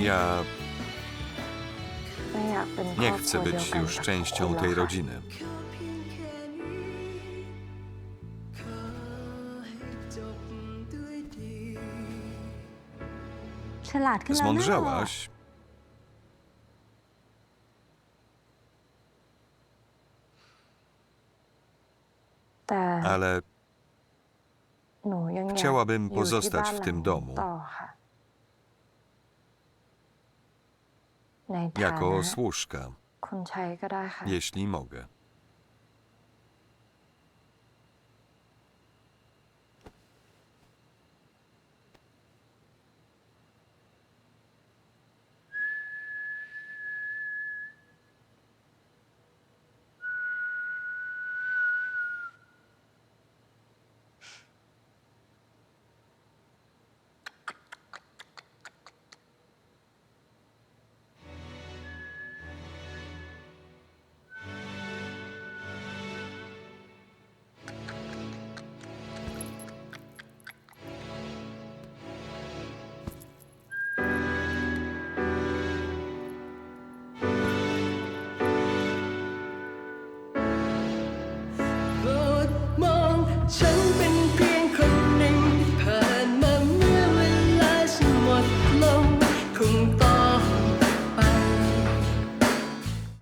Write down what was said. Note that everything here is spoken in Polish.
Ja nie chcę być już częścią tej rodziny. Zmądrzałaś. Ale chciałabym pozostać w tym domu. jako służka, jeśli mogę.